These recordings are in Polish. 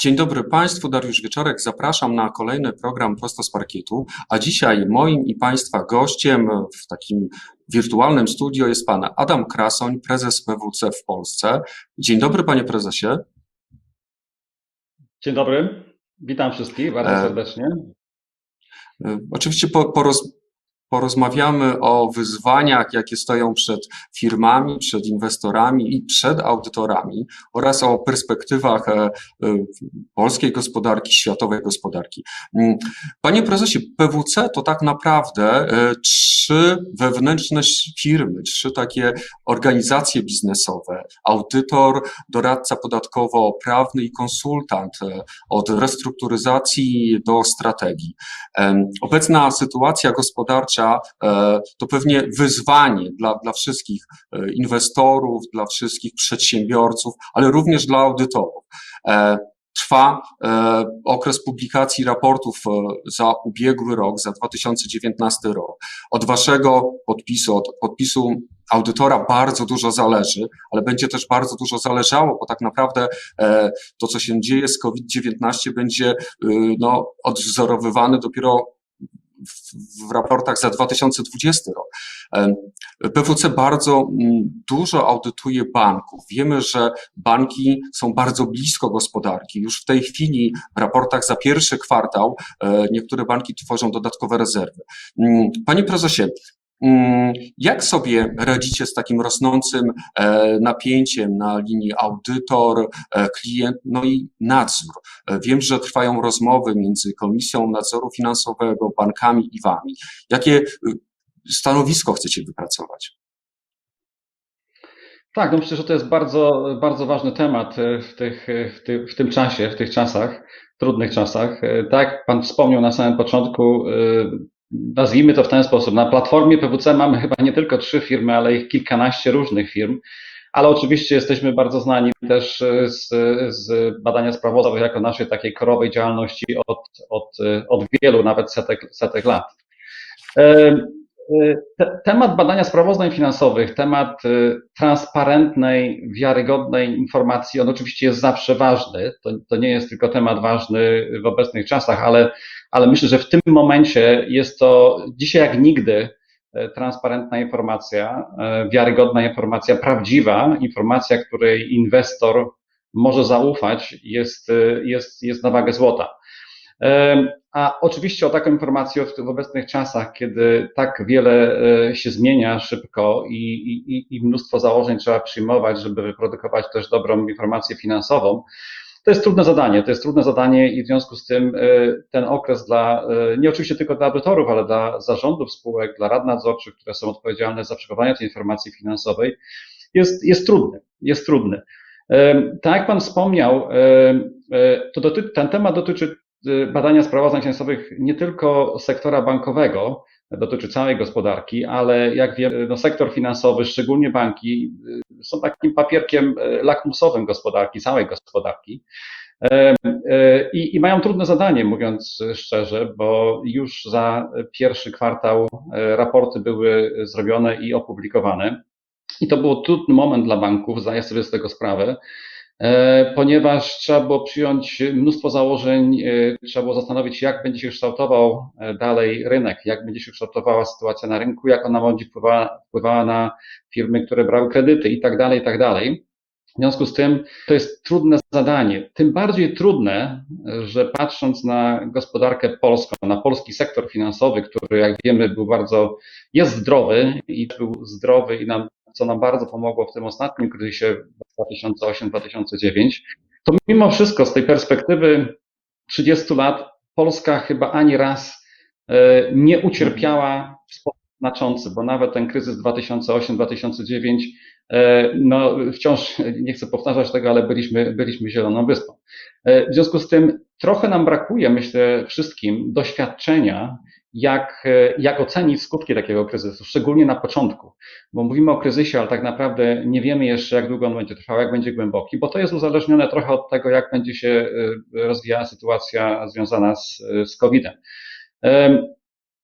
Dzień dobry Państwu, Dariusz Wieczorek. Zapraszam na kolejny program Prosto z Parkietu. A dzisiaj moim i Państwa gościem w takim wirtualnym studio jest Pan Adam Krasoń, prezes PWC w Polsce. Dzień dobry Panie Prezesie. Dzień dobry, witam wszystkich bardzo E, serdecznie. E, Oczywiście po, poroz, porozmawiamy o wyzwaniach, jakie stoją przed firmami, przed inwestorami i przed audytorami oraz o perspektywach e, e, polskiej gospodarki, światowej gospodarki. Mm, Panie prezesie, PWC to tak naprawdę e, trzy wewnętrzne firmy, trzy takie organizacje biznesowe. Audytor, doradca podatkowo-prawny i konsultant e, od restrukturyzacji do strategii. Obecna sytuacja gospodarcza e, to pewnie wyzwanie dla, dla wszystkich e, inwestorów, dla wszystkich przedsiębiorców, ale również dla audytorów. Trwa e, okres publikacji raportów e, za ubiegły rok, za 2019 rok. Od waszego podpisu, od podpisu audytora bardzo dużo zależy, ale będzie też bardzo dużo zależało, bo tak naprawdę e, to, co się dzieje z COVID-19 będzie no, odwzorowywane dopiero w, raportach za 2020 rok. PWC bardzo mm, dużo audytuje banków. Wiemy, że banki są bardzo blisko gospodarki. Już w tej chwili w raportach za pierwszy kwartał e, niektóre banki tworzą dodatkowe rezerwy. Mm, Panie prezesie, jak sobie radzicie z takim rosnącym e, napięciem na linii audytor, e, klient, no i nadzór? E, Wiem, że trwają rozmowy między Komisją Nadzoru Finansowego, bankami i wami. Jakie y, stanowisko chcecie wypracować? Tak, no myślę, że to jest bardzo, bardzo ważny temat w, tych, w, ty, w tym czasie, w tych czasach, trudnych czasach. Tak Pan wspomniał na samym początku, nazwijmy to w ten sposób. Na platformie PWC mamy chyba nie tylko trzy firmy, ale ich kilkanaście różnych firm. Ale oczywiście jesteśmy bardzo znani też e, z, z badania sprawozdanych jako naszej takiej korowej działalności od, od, e, od wielu, nawet setek, setek lat. E, te, temat badania sprawozdań finansowych, temat y, transparentnej, wiarygodnej informacji, on oczywiście jest zawsze ważny. To, to nie jest tylko temat ważny w obecnych czasach, ale, ale myślę, że w tym momencie jest to dzisiaj jak nigdy e, transparentna informacja, e, wiarygodna informacja, prawdziwa informacja, której inwestor może zaufać, jest, y, jest, jest na wagę złota. A oczywiście o taką informację w tych obecnych czasach, kiedy tak wiele e, się zmienia szybko i, i, i mnóstwo założeń trzeba przyjmować, żeby wyprodukować też dobrą informację finansową, to jest trudne zadanie. To jest trudne zadanie i w związku z tym e, ten okres dla, e, nie oczywiście tylko dla audytorów, ale dla zarządów spółek, dla rad nadzorczych, które są odpowiedzialne za przechowywanie tej informacji finansowej, jest, jest trudny. Jest trudny. Tak jak Pan wspomniał, to doty, ten temat dotyczy badania sprawozdań finansowych nie tylko sektora bankowego, dotyczy całej gospodarki, ale jak wiemy, no sektor finansowy, szczególnie banki, y, są takim papierkiem y, lakmusowym gospodarki, całej gospodarki. E, e, I, I mają trudne zadanie, mówiąc szczerze, bo już za pierwszy kwartał e, raporty były zrobione i opublikowane. I to był trudny moment dla banków, zdaję sobie z tego sprawę, ponieważ trzeba było przyjąć mnóstwo założeń, e, trzeba było zastanowić jak będzie się kształtował e, dalej rynek, jak będzie się kształtowała sytuacja na rynku, jak ona będzie wpływała, wpływała na firmy, które brały kredyty i tak dalej, i tak dalej. W związku z tym to jest trudne zadanie. Tym bardziej trudne, że patrząc na gospodarkę polską, na polski sektor finansowy, który jak wiemy był bardzo, jest zdrowy i był zdrowy i nam, co nam bardzo pomogło w tym ostatnim kryzysie 2008-2009, to mimo wszystko z tej perspektywy 30 lat Polska chyba ani raz e, nie ucierpiała w sposób znaczący, bo nawet ten kryzys 2008-2009 E, no wciąż nie chcę powtarzać tego, ale byliśmy, byliśmy zieloną wyspą. E, W związku z tym trochę nam brakuje, myślę, wszystkim doświadczenia, jak, e, jak ocenić skutki takiego kryzysu, szczególnie na początku, bo mówimy o kryzysie, ale tak naprawdę nie wiemy jeszcze, jak długo on będzie trwał, jak będzie głęboki, bo to jest uzależnione trochę od tego, jak będzie się e, rozwijała sytuacja związana z, z COVID-em. Em,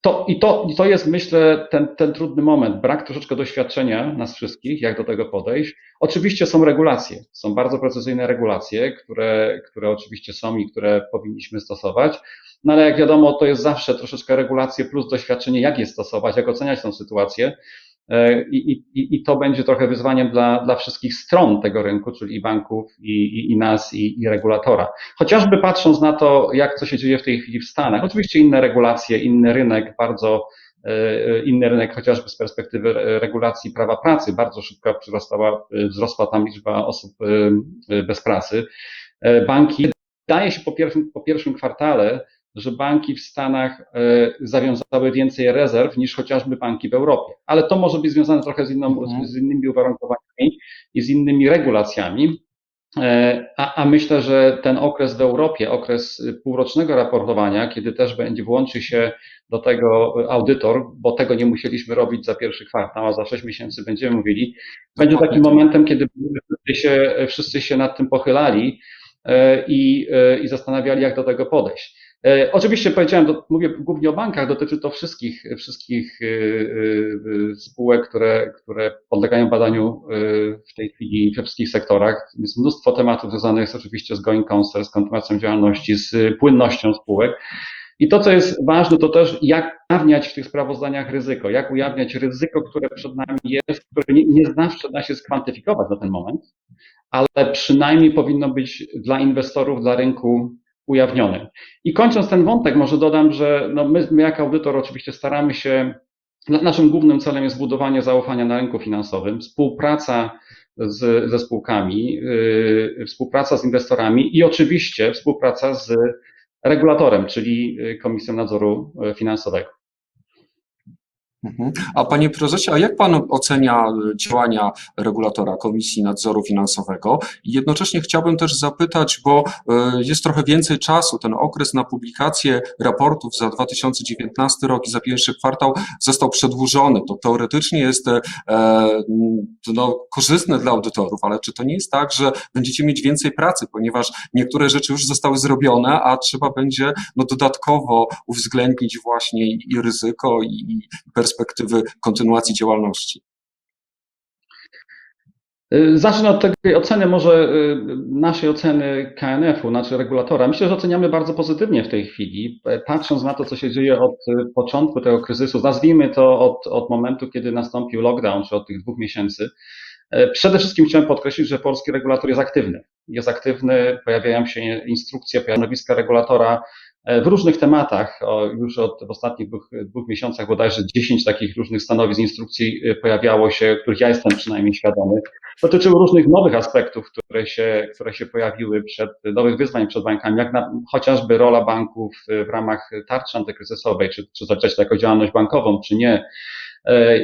to, i, to, I to jest, myślę, ten, ten trudny moment. Brak troszeczkę doświadczenia nas wszystkich, jak do tego podejść. Oczywiście są regulacje, są bardzo precyzyjne regulacje, które, które oczywiście są i które powinniśmy stosować. No ale jak wiadomo, to jest zawsze troszeczkę regulacje plus doświadczenie, jak je stosować, jak oceniać tę sytuację. I, i, I to będzie trochę wyzwaniem dla, dla wszystkich stron tego rynku, czyli i banków, i, i, i nas, i, i regulatora. Chociażby patrząc na to, jak co się dzieje w tej chwili w Stanach. Oczywiście inne regulacje, inny rynek, bardzo inny rynek, chociażby z perspektywy regulacji prawa pracy. Bardzo szybko przyrastała, wzrosła tam liczba osób bez pracy. Banki, wydaje się po pierwszym, po pierwszym kwartale, że banki w Stanach zawiązały więcej rezerw niż chociażby banki w Europie. Ale to może być związane trochę z, inną, z innymi uwarunkowaniami i z innymi regulacjami. A, a, myślę, że ten okres w Europie, okres półrocznego raportowania, kiedy też będzie włączy się do tego audytor, bo tego nie musieliśmy robić za pierwszy kwartał, a za sześć miesięcy będziemy mówili, będzie takim momentem, kiedy wszyscy się, wszyscy się nad tym pochylali i, i zastanawiali, jak do tego podejść. Oczywiście powiedziałem, mówię głównie o bankach, dotyczy to wszystkich, wszystkich spółek, które, które podlegają badaniu w tej chwili we wszystkich sektorach. Jest mnóstwo tematów związanych oczywiście z going concern, z kontynuacją działalności, z płynnością spółek. I to, co jest ważne, to też jak ujawniać w tych sprawozdaniach ryzyko, jak ujawniać ryzyko, które przed nami jest, które nie, nie zawsze da się skwantyfikować na ten moment, ale przynajmniej powinno być dla inwestorów, dla rynku ujawniony. I kończąc ten wątek, może dodam, że no my, my jako audytor oczywiście staramy się, naszym głównym celem jest budowanie zaufania na rynku finansowym, współpraca z, ze spółkami, yy, współpraca z inwestorami i oczywiście współpraca z regulatorem, czyli Komisją Nadzoru Finansowego. Mhm. A panie prezesie, a jak pan ocenia działania regulatora Komisji Nadzoru Finansowego? I jednocześnie chciałbym też zapytać, bo jest trochę więcej czasu, ten okres na publikację raportów za 2019 rok i za pierwszy kwartał został przedłużony. To teoretycznie jest no, korzystne dla audytorów, ale czy to nie jest tak, że będziecie mieć więcej pracy, ponieważ niektóre rzeczy już zostały zrobione, a trzeba będzie no, dodatkowo uwzględnić właśnie i ryzyko, i perspektywę perspektywy kontynuacji działalności? Zacznę od tej oceny, może naszej oceny KNF-u, znaczy regulatora. Myślę, że oceniamy bardzo pozytywnie w tej chwili. Patrząc na to, co się dzieje od początku tego kryzysu, nazwijmy to od, od momentu, kiedy nastąpił lockdown, czy od tych dwóch miesięcy, Przede wszystkim chciałem podkreślić, że polski regulator jest aktywny. Jest aktywny, pojawiają się instrukcje, stanowiska regulatora w różnych tematach. Już od w ostatnich dwóch, dwóch miesiącach bodajże 10 takich różnych stanowisk, instrukcji pojawiało się, których ja jestem przynajmniej świadomy. Dotyczyły różnych nowych aspektów, które się, które się pojawiły przed, nowych wyzwań przed bankami, jak na, chociażby rola banków w ramach tarczy antykryzysowej, czy, czy zacząć to jako działalność bankową, czy nie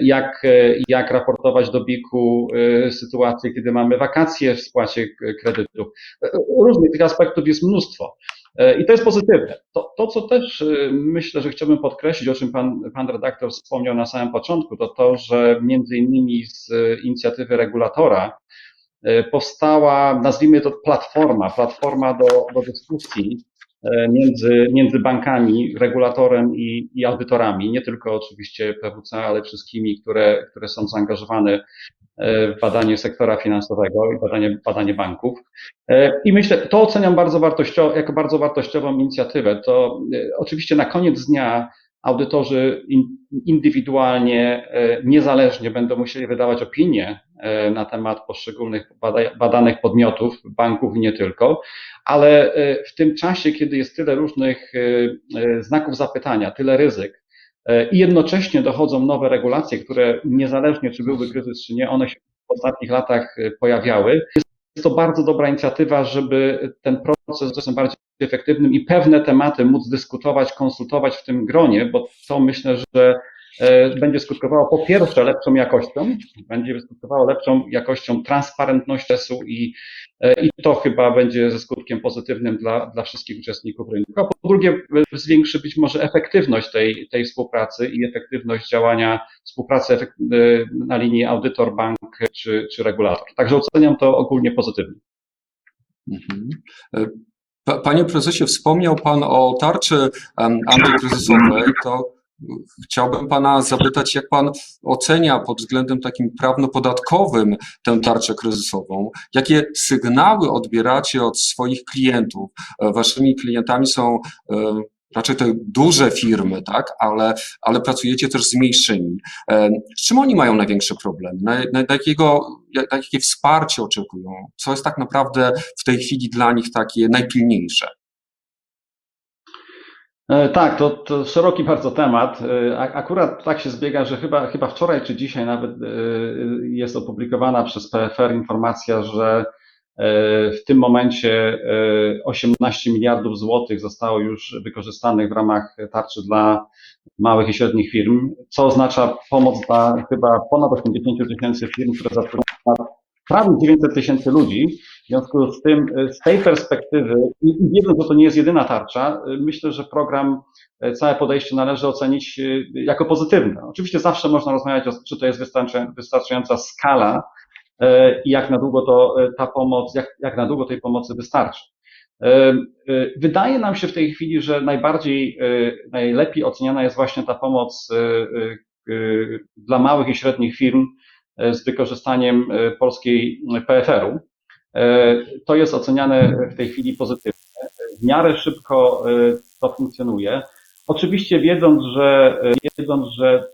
jak, jak raportować do BIK-u sytuację, kiedy mamy wakacje w spłacie kredytów. Różnych tych aspektów jest mnóstwo. I to jest pozytywne. To, to, co też myślę, że chciałbym podkreślić, o czym pan, pan redaktor wspomniał na samym początku, to to, że między innymi z inicjatywy regulatora powstała, nazwijmy to platforma, platforma do, do dyskusji między, między bankami, regulatorem i, i audytorami, nie tylko oczywiście PWC, ale wszystkimi, które, które są zaangażowane w badanie sektora finansowego i badanie, badanie banków. I myślę, to oceniam bardzo wartościowo, jako bardzo wartościową inicjatywę. To oczywiście na koniec dnia audytorzy indywidualnie, niezależnie będą musieli wydawać opinie na temat poszczególnych badanych podmiotów, banków i nie tylko, ale w tym czasie, kiedy jest tyle różnych znaków zapytania, tyle ryzyk i jednocześnie dochodzą nowe regulacje, które niezależnie czy byłby kryzys, czy nie, one się w ostatnich latach pojawiały, jest to bardzo dobra inicjatywa, żeby ten proces był bardziej efektywnym i pewne tematy móc dyskutować, konsultować w tym gronie, bo to myślę, że będzie skutkowało po pierwsze lepszą jakością, będzie skutkowało lepszą jakością transparentności i, i to chyba będzie ze skutkiem pozytywnym dla, dla wszystkich uczestników rynku. A po drugie zwiększy być może efektywność tej, tej współpracy i efektywność działania współpracy na linii audytor, bank czy, czy regulator. Także oceniam to ogólnie pozytywnie. Mhm. Panie prezesie, wspomniał Pan o tarczy antykryzysowej. To Chciałbym pana zapytać, jak pan ocenia pod względem takim prawno-podatkowym tę tarczę kryzysową? Jakie sygnały odbieracie od swoich klientów? E, Waszymi klientami są e, raczej te duże firmy, tak, ale, ale pracujecie też z mniejszymi. E, Z czym oni mają największe problemy? Na, na, jakiego, jak- na jakie wsparcie oczekują? Co jest tak naprawdę w tej chwili dla nich takie najpilniejsze? E, Tak, to, to szeroki bardzo temat. E, Akurat tak się zbiega, że chyba, chyba wczoraj czy dzisiaj nawet e, jest opublikowana przez PFR informacja, że w tym momencie e, 18 miliardów złotych zostało już wykorzystanych w ramach tarczy dla małych i średnich firm, co oznacza pomoc dla chyba ponad 80 tysięcy firm, które zatrudniają prawie 900 tysięcy ludzi. W związku z tym, e, z tej perspektywy, i wiedząc, że to nie jest jedyna tarcza, e, myślę, że program, e, całe podejście należy ocenić jako pozytywne. Oczywiście zawsze można rozmawiać, czy to jest wystarczająca skala i jak na długo to ta pomoc, jak, jak na długo tej pomocy wystarczy. Wydaje nam się w tej chwili, że najbardziej, najlepiej oceniana jest właśnie ta pomoc dla małych i średnich firm z wykorzystaniem polskiej PFR-u. E, To jest oceniane w tej chwili pozytywnie. W miarę szybko e, to funkcjonuje. Oczywiście wiedząc, że, e, wiedząc, że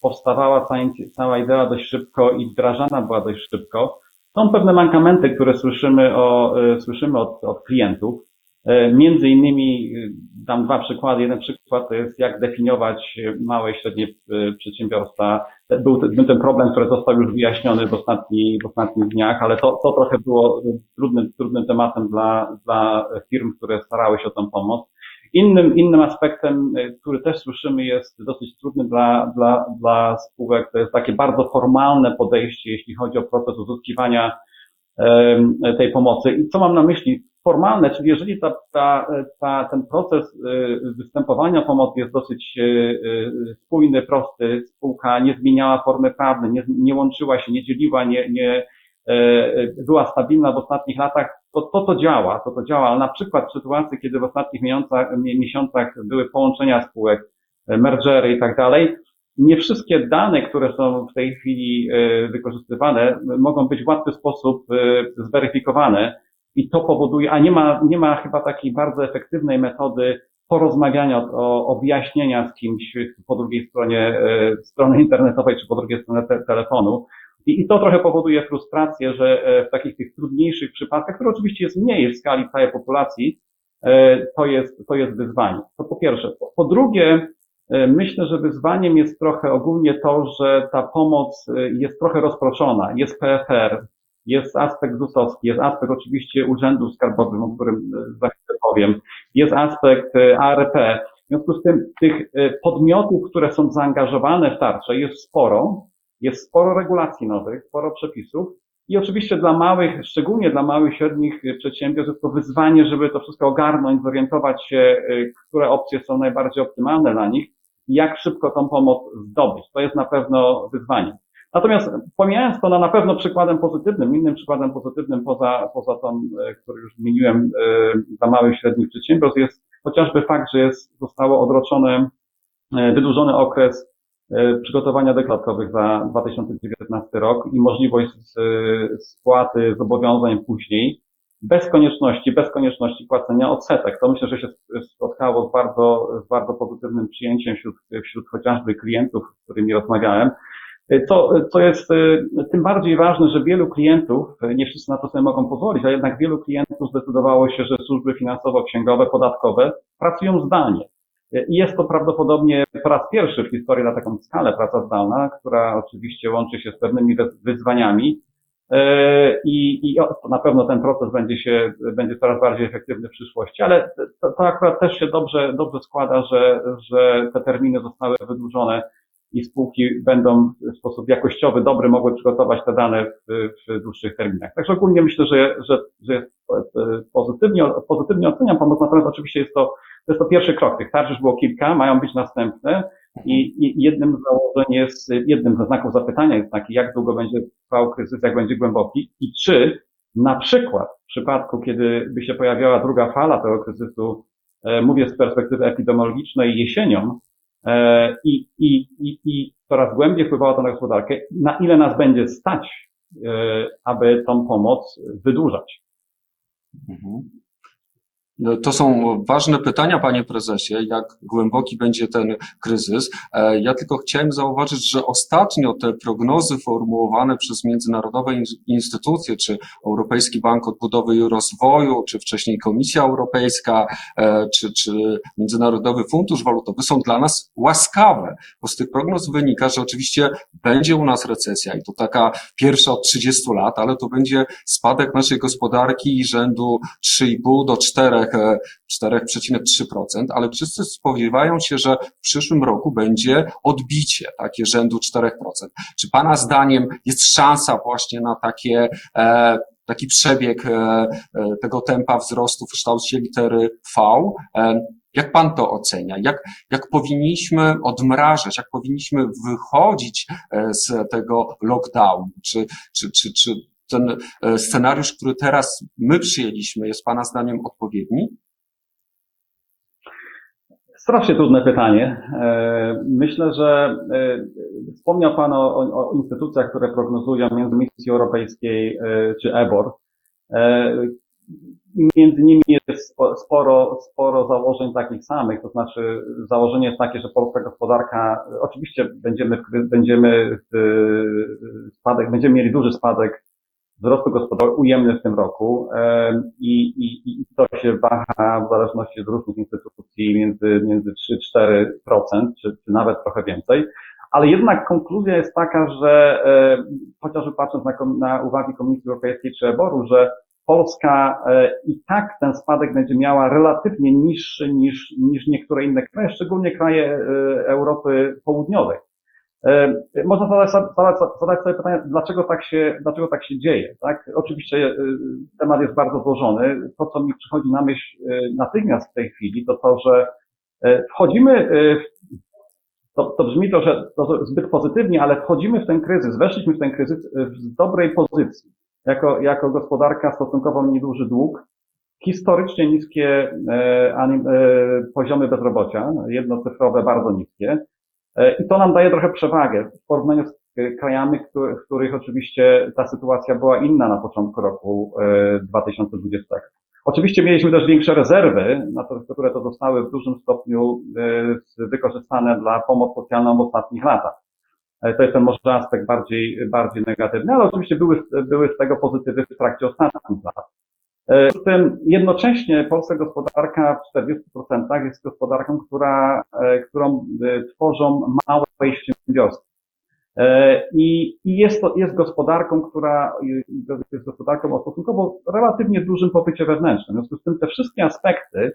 powstawała cała, idea dość szybko i wdrażana była dość szybko, są pewne mankamenty, które słyszymy, o, słyszymy od, od klientów. E, Między innymi e, dam dwa przykłady. Jeden przykład to jest jak definiować e, małe i średnie e, przedsiębiorstwa. Był, był ten problem, który został już wyjaśniony w, ostatni, w ostatnich dniach, ale to, to trochę było trudnym, trudnym tematem dla, dla firm, które starały się o tę pomoc. Innym, innym aspektem, e, który też słyszymy, jest dosyć trudny dla, dla, dla spółek, to jest takie bardzo formalne podejście, jeśli chodzi o proces uzyskiwania tej pomocy. I co mam na myśli? Formalne, czyli jeżeli ta, ta, ta, ten proces y, występowania pomocy jest dosyć y, y, spójny, prosty, spółka nie zmieniała formy prawnej, nie, nie łączyła się, nie dzieliła, nie, nie e, była stabilna w ostatnich latach, to to, to działa, to to działa, ale na przykład w sytuacji, kiedy w ostatnich miesiącach, miesiącach były połączenia spółek, e, mergery i tak dalej, nie wszystkie dane, które są w tej chwili e, wykorzystywane, mogą być w łatwy sposób e, zweryfikowane i to powoduje, a nie ma, nie ma chyba takiej bardzo efektywnej metody porozmawiania, o, o wyjaśnienia z kimś po drugiej stronie e, strony internetowej czy po drugiej stronie te, telefonu. I, I to trochę powoduje frustrację, że w takich tych trudniejszych przypadkach, które oczywiście jest mniej w skali całej populacji, to jest, to jest wyzwanie. To po pierwsze. Po, po drugie, myślę, że wyzwaniem jest trochę ogólnie to, że ta pomoc e, jest trochę rozproszona. Jest PFR, jest aspekt ZUS-owski, jest aspekt oczywiście urzędów skarbowych, o którym e, za chwilę powiem, jest aspekt e, ARP. W związku z tym tych e, podmiotów, które są zaangażowane w tarczę jest sporo, jest sporo regulacji nowych, sporo przepisów i oczywiście dla małych, szczególnie dla małych, średnich e, przedsiębiorstw jest to wyzwanie, żeby to wszystko ogarnąć, zorientować się, e, które opcje są najbardziej optymalne dla nich jak szybko tą pomoc zdobyć. To jest na pewno wyzwanie. Natomiast pomijając to na, na pewno przykładem pozytywnym, innym przykładem pozytywnym poza, poza tą, e, który już wymieniłem, e, dla małych i średnich przedsiębiorstw jest chociażby fakt, że jest, zostało odroczone, e, wydłużony okres przygotowania deklaratowych za 2019 rok i możliwość spłaty zobowiązań później bez konieczności, bez konieczności płacenia odsetek. To myślę, że się spotkało z bardzo, z bardzo pozytywnym przyjęciem wśród, wśród chociażby klientów, z którymi rozmawiałem. Co, co jest e, tym bardziej ważne, że wielu klientów, e, nie wszyscy na to sobie mogą pozwolić, a jednak wielu klientów zdecydowało się, że służby finansowo-księgowe, podatkowe pracują zdalnie. I jest to prawdopodobnie po raz pierwszy w historii na taką skalę praca zdalna, która oczywiście łączy się z pewnymi wyzwaniami. E, I, i na pewno ten proces będzie się, będzie coraz bardziej efektywny w przyszłości, ale to, to akurat też się dobrze, dobrze składa, że, że te terminy zostały wydłużone i spółki będą w sposób jakościowy, dobry mogły przygotować te dane w, w dłuższych terminach. Także ogólnie myślę, że, że, że jest pozytywnie, pozytywnie oceniam pomoc, natomiast oczywiście jest to, to jest to pierwszy krok. Tych tarcz było kilka, mają być następne i, jednym z założeń jest, jednym ze znaków zapytania jest taki, jak długo będzie trwał kryzys, jak będzie głęboki i czy na przykład w przypadku, kiedy by się pojawiała druga fala tego kryzysu, mówię z perspektywy epidemiologicznej jesienią, E, I, i, i, I coraz głębiej wpływało to na gospodarkę. Na ile nas będzie stać, e, aby tą pomoc wydłużać? Mhm. No, To są ważne pytania, panie prezesie, jak głęboki będzie ten kryzys. E, Ja tylko chciałem zauważyć, że ostatnio te prognozy formułowane przez międzynarodowe in- instytucje, czy Europejski Bank Odbudowy i Rozwoju, czy wcześniej Komisja Europejska, e, czy, czy Międzynarodowy Fundusz Walutowy są dla nas łaskawe, bo z tych prognoz wynika, że oczywiście będzie u nas recesja i to taka pierwsza od 30 lat, ale to będzie spadek naszej gospodarki rzędu 3,5 do 4, e, 4,3%, ale wszyscy spodziewają się, że w przyszłym roku będzie odbicie takie rzędu 4%. Czy Pana zdaniem jest szansa właśnie na takie, e, taki przebieg e, e, tego tempa wzrostu w kształcie litery V? E, jak Pan to ocenia? Jak, jak powinniśmy odmrażać, jak powinniśmy wychodzić e, z tego lockdownu? Czy, czy, czy, czy ten e, scenariusz, który teraz my przyjęliśmy, jest Pana zdaniem odpowiedni? Strasznie trudne pytanie. E, Myślę, że e, wspomniał Pan o, o, instytucjach, które prognozują między Komisji Europejskiej czy EBOR. Między nimi jest spo- sporo, sporo założeń takich samych, to znaczy założenie jest takie, że polska gospodarka, oczywiście będziemy, będziemy spadek, będziemy mieli duży spadek wzrostu gospodarczego ujemny w tym roku i, i, i to się waha w zależności od różnych instytucji między, między 3-4% czy, czy nawet trochę więcej. Ale jednak konkluzja jest taka, że chociażby patrząc na, na uwagi Komisji Europejskiej czy EBOR-u, że Polska e, i tak ten spadek będzie miała relatywnie niższy niż, niż niektóre inne kraje, szczególnie kraje e, Europy Południowej. E, Można zadać, zadać, zadać sobie pytanie, dlaczego tak się, dlaczego tak się dzieje, tak? Oczywiście e, temat jest bardzo złożony. To, co mi przychodzi na myśl e, natychmiast w tej chwili, to to, że wchodzimy, w- to, to brzmi trochę to zbyt pozytywnie, ale wchodzimy w ten kryzys, weszliśmy w ten kryzys w dobrej pozycji. Jako, jako gospodarka stosunkowo nieduży dług, historycznie niskie e, e, poziomy bezrobocia, jednocyfrowe, bardzo niskie. E, I to nam daje trochę przewagę w porównaniu z e, krajami, w których oczywiście ta sytuacja była inna na początku roku e, 2020. Oczywiście mieliśmy też większe rezerwy, na to, które to zostały w dużym stopniu e, wykorzystane dla pomocy socjalną w ostatnich latach. E, To jest ten może aspekt bardziej, bardziej negatywny, ale oczywiście były, były z tego pozytywy w trakcie ostatnich lat. E, Z tym jednocześnie polska gospodarka w 40% jest gospodarką, która, e, którą e, tworzą małe przedsiębiorstwa. I, i jest to, jest gospodarką, która jest gospodarką o stosunkowo relatywnie dużym popycie wewnętrznym. W związku z tym te wszystkie aspekty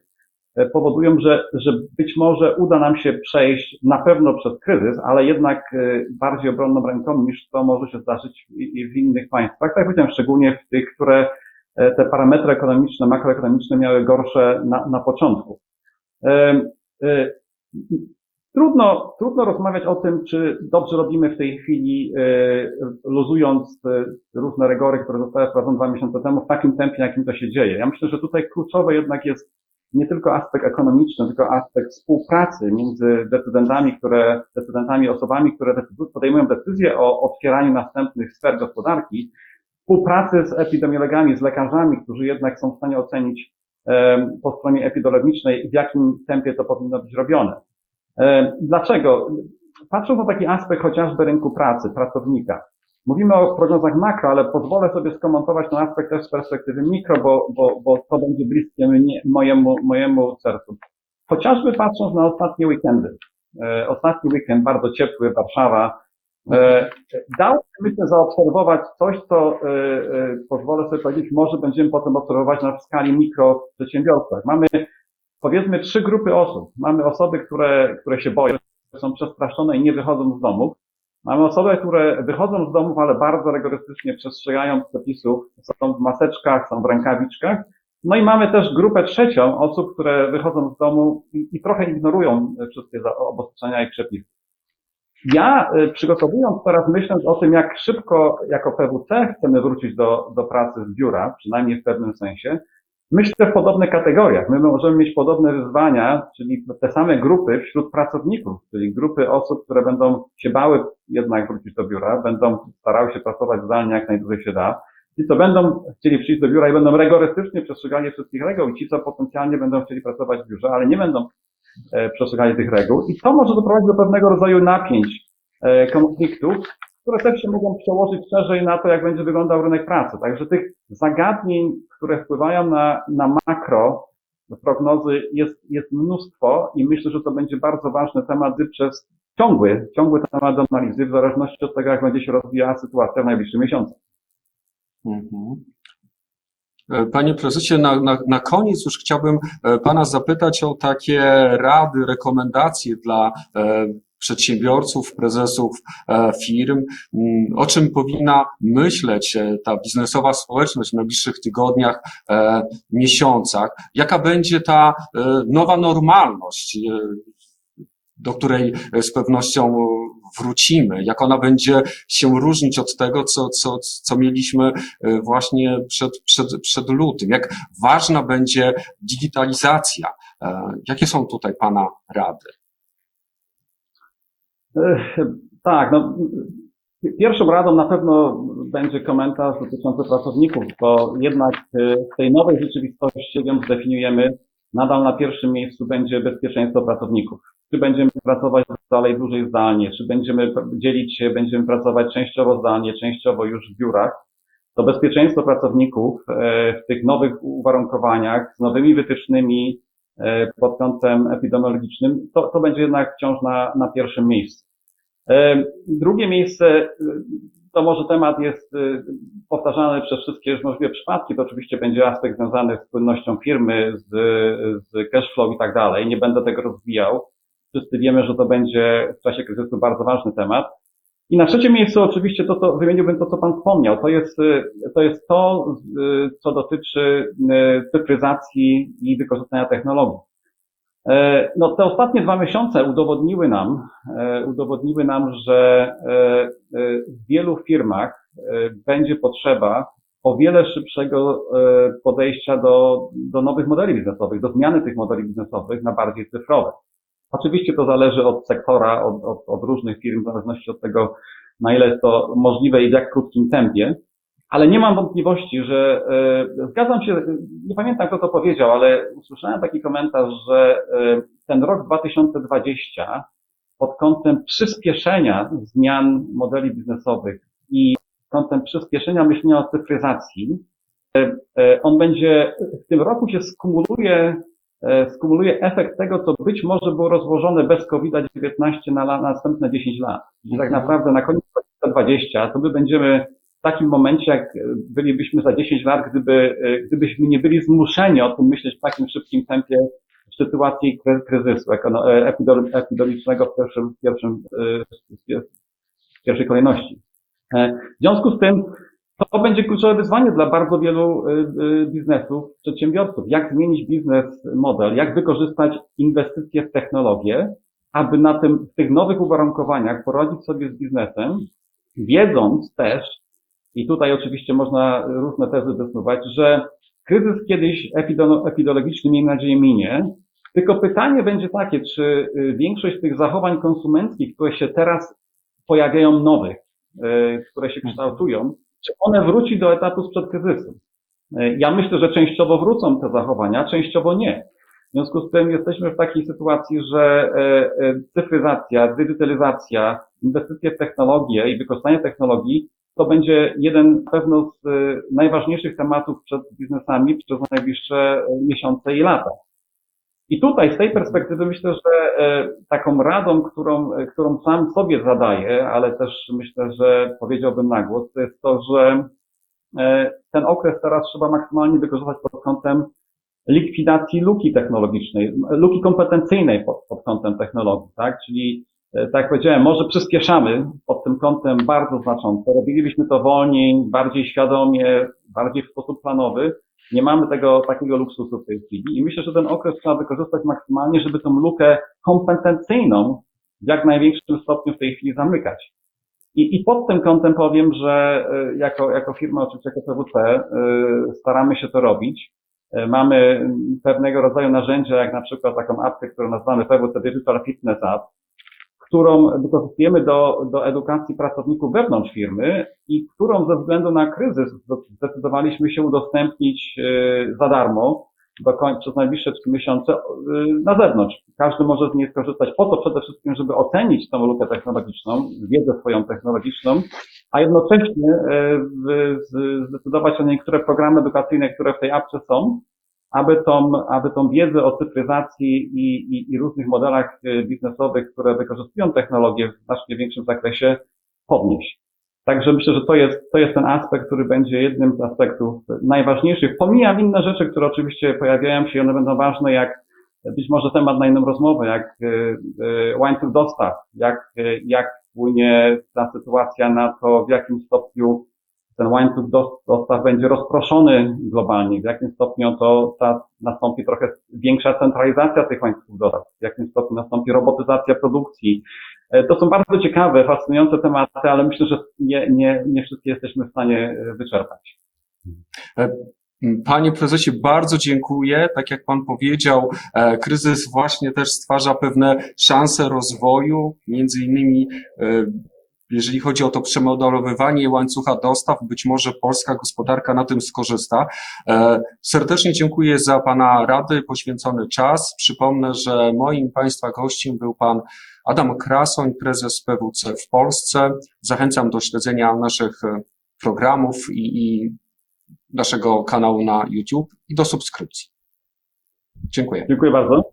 powodują, że, że być może uda nam się przejść na pewno przez kryzys, ale jednak bardziej obronną ręką niż to może się zdarzyć w, innych państwach. Tak jak powiedziałem, szczególnie w tych, które te parametry ekonomiczne, makroekonomiczne miały gorsze na, na początku. E, e, Trudno, trudno rozmawiać o tym, czy dobrze robimy w tej chwili, e, luzując e, różne rygory, które zostały wprowadzone dwa miesiące temu, w takim tempie, jakim to się dzieje. Ja myślę, że tutaj kluczowy jednak jest nie tylko aspekt ekonomiczny, tylko aspekt współpracy między decydentami, które, decydentami, osobami, które podejmują decyzje o otwieraniu następnych sfer gospodarki, współpracy z epidemiologami, z lekarzami, którzy jednak są w stanie ocenić po stronie epidemiologicznej, w jakim tempie to powinno być robione. Dlaczego? Patrząc na taki aspekt chociażby rynku pracy, pracownika. Mówimy o prognozach makro, ale pozwolę sobie skomentować ten aspekt też z perspektywy mikro, bo, bo, bo to będzie bliskie mnie, mojemu, mojemu sercu. Chociażby patrząc na ostatnie weekendy. E, Ostatni weekend, bardzo ciepły, Warszawa, dał się, myślę, zaobserwować coś, co e, e, pozwolę sobie powiedzieć, może będziemy potem obserwować na skali mikro przedsiębiorstwach. Mamy powiedzmy trzy grupy osób. Mamy osoby, które, które się boją, są przestraszone i nie wychodzą z domów. Mamy osoby, które wychodzą z domów, ale bardzo rygorystycznie przestrzegają przepisów, są w maseczkach, są w rękawiczkach. No i mamy też grupę trzecią osób, które wychodzą z domu i, i trochę ignorują wszystkie obostrzenia i przepisy. Ja y, przygotowując teraz, myśląc o tym, jak szybko jako PWC chcemy wrócić do, do pracy z biura, przynajmniej w pewnym sensie, Myślę w podobnych kategoriach. My możemy mieć podobne wyzwania, czyli te same grupy wśród pracowników, czyli grupy osób, które będą się bały jednak wrócić do biura, będą starały się pracować zdalnie jak najdłużej się da. Ci, co będą chcieli przyjść do biura i będą rygorystycznie przestrzegali wszystkich reguł, i ci, co potencjalnie będą chcieli pracować w biurze, ale nie będą e, przestrzegali tych reguł. I to może doprowadzić do pewnego rodzaju napięć, e, konfliktów, które też się mogą przełożyć szerzej na to, jak będzie wyglądał rynek pracy. Także tych zagadnień, które wpływają na, na makro prognozy jest, jest mnóstwo i myślę, że to będzie bardzo ważny temat przez ciągły, ciągły temat do analizy w zależności od tego, jak będzie się rozwijała sytuacja w najbliższych miesiącach. Mhm. E, Panie prezesie, na, na, na koniec już chciałbym e, Pana zapytać o takie rady, rekomendacje dla e, przedsiębiorców, prezesów firm, mm, o czym powinna myśleć ta biznesowa społeczność w najbliższych tygodniach, miesiącach, jaka będzie ta nowa normalność, do której z pewnością wrócimy, jak ona będzie się różnić od tego, co, co, co mieliśmy e, właśnie przed, przed, przed lutym, jak ważna będzie digitalizacja. E, Jakie są tutaj Pana rady? Ech, Tak, no, pierwszą radą na pewno będzie komentarz dotyczący pracowników, bo jednak e, w tej nowej rzeczywistości, ją zdefiniujemy, nadal na pierwszym miejscu będzie bezpieczeństwo pracowników. Czy będziemy pracować dalej dłużej zdalnie, czy będziemy dzielić się, będziemy pracować częściowo zdalnie, częściowo już w biurach, to bezpieczeństwo pracowników e, w tych nowych uwarunkowaniach, z nowymi wytycznymi e, pod kątem epidemiologicznym, to, to będzie jednak wciąż na, na pierwszym miejscu. E, Drugie miejsce, to może temat jest powtarzany przez wszystkie możliwe przypadki, to oczywiście będzie aspekt związany z płynnością firmy, z, z cash flow i tak dalej. Nie będę tego rozwijał. Wszyscy wiemy, że to będzie w czasie kryzysu bardzo ważny temat. I na trzecim miejscu oczywiście to, to wymieniłbym to, co Pan wspomniał. To jest, to jest to, e, co dotyczy e, cyfryzacji i wykorzystania technologii. E, No, te ostatnie dwa miesiące udowodniły nam, e, udowodniły nam, że e, w wielu firmach będzie potrzeba o wiele szybszego podejścia do, do nowych modeli biznesowych, do zmiany tych modeli biznesowych na bardziej cyfrowe. Oczywiście to zależy od sektora, od, od, od różnych firm, w zależności od tego, na ile jest to możliwe i w jak krótkim tempie. Ale nie mam wątpliwości, że e, zgadzam się, nie pamiętam kto to powiedział, ale usłyszałem taki komentarz, że e, ten rok 2020 pod kątem przyspieszenia zmian modeli biznesowych i kątem przyspieszenia myślenia o cyfryzacji, e, e, on będzie, w tym roku się skumuluje, skumuluje efekt tego, co być może było rozłożone bez COVID-19 na, la- następne 10 lat. Czyli tak naprawdę na koniec 2020 to my będziemy w takim momencie, jak e, bylibyśmy za 10 lat, gdyby, e, gdybyśmy nie byli zmuszeni o tym myśleć w takim szybkim tempie w sytuacji kry- kryzysu e, epidemicznego w pierwszym, w pierwszym, e, w pierwszej kolejności. E, W związku z tym to będzie kluczowe wyzwanie dla bardzo wielu e, e, biznesów, przedsiębiorców. Jak zmienić biznes model, jak wykorzystać inwestycje w technologię, aby na tym, w tych nowych uwarunkowaniach poradzić sobie z biznesem, wiedząc też, i tutaj oczywiście można różne tezy wysnuwać, że kryzys kiedyś epidemiologiczny, miejmy nadzieję, minie. Tylko pytanie będzie takie, czy y, większość tych zachowań konsumenckich, które się teraz pojawiają nowych, y, które się kształtują, czy one wróci do etapu sprzed kryzysu? Y, Ja myślę, że częściowo wrócą te zachowania, częściowo nie. W związku z tym jesteśmy w takiej sytuacji, że e, e, cyfryzacja, digitalizacja, inwestycje w technologię i wykorzystanie technologii to będzie jeden pewno z e, najważniejszych tematów przed biznesami przez najbliższe e, miesiące i lata. I tutaj z tej perspektywy myślę, że e, taką radą, którą, e, którą sam sobie zadaję, ale też myślę, że powiedziałbym na głos, to jest to, że e, ten okres teraz trzeba maksymalnie wykorzystać pod kątem likwidacji luki technologicznej, luki kompetencyjnej pod, pod kątem technologii, tak? Czyli, tak jak powiedziałem, może przyspieszamy pod tym kątem bardzo znacząco. Robilibyśmy to wolniej, bardziej świadomie, bardziej w sposób planowy. Nie mamy tego takiego luksusu w tej chwili i myślę, że ten okres trzeba wykorzystać maksymalnie, żeby tą lukę kompetencyjną w jak największym stopniu w tej chwili zamykać. I, I pod tym kątem powiem, że e, jako, jako firma, oczywiście jako PWC, e, staramy się to robić. E, Mamy pewnego rodzaju narzędzia, jak na przykład taką apkę, którą nazywamy PWC Digital Fitness App, którą wykorzystujemy do, do edukacji pracowników wewnątrz firmy i którą ze względu na kryzys zdecydowaliśmy się udostępnić e, za darmo do końca, przez najbliższe trzy miesiące e, na zewnątrz. Każdy może z niej skorzystać po to przede wszystkim, żeby ocenić tą lukę technologiczną, wiedzę swoją technologiczną, a jednocześnie z- zdecydować na niektóre programy edukacyjne, które w tej apce są, aby tą, aby tą wiedzę o cyfryzacji i, i, i różnych modelach e, biznesowych, które wykorzystują technologię w znacznie większym zakresie, podnieść. Także myślę, że to jest, to jest ten aspekt, który będzie jednym z aspektów najważniejszych. Pomijam inne rzeczy, które oczywiście pojawiają się i one będą ważne, jak być może temat na inną rozmowę, jak e, e, łańcuch dostaw, jak, jak wpłynie ta sytuacja na to, w jakim stopniu ten łańcuch dos- dostaw będzie rozproszony globalnie, w jakim stopniu to ta, nastąpi trochę większa centralizacja tych łańcuchów dostaw, w jakim stopniu nastąpi robotyzacja produkcji. E, To są bardzo ciekawe, fascynujące tematy, ale myślę, że nie, nie, nie wszystkie jesteśmy w stanie e, wyczerpać. Panie prezesie, bardzo dziękuję. Tak jak pan powiedział, e, kryzys właśnie też stwarza pewne szanse rozwoju, między innymi e, jeżeli chodzi o to przemodelowywanie łańcucha dostaw, być może polska gospodarka na tym skorzysta. E, Serdecznie dziękuję za Pana rady, poświęcony czas. Przypomnę, że moim Państwa gościem był Pan Adam Krasoń, prezes PWC w Polsce. Zachęcam do śledzenia naszych e, programów i, i naszego kanału na YouTube i do subskrypcji. Dziękuję. Dziękuję bardzo.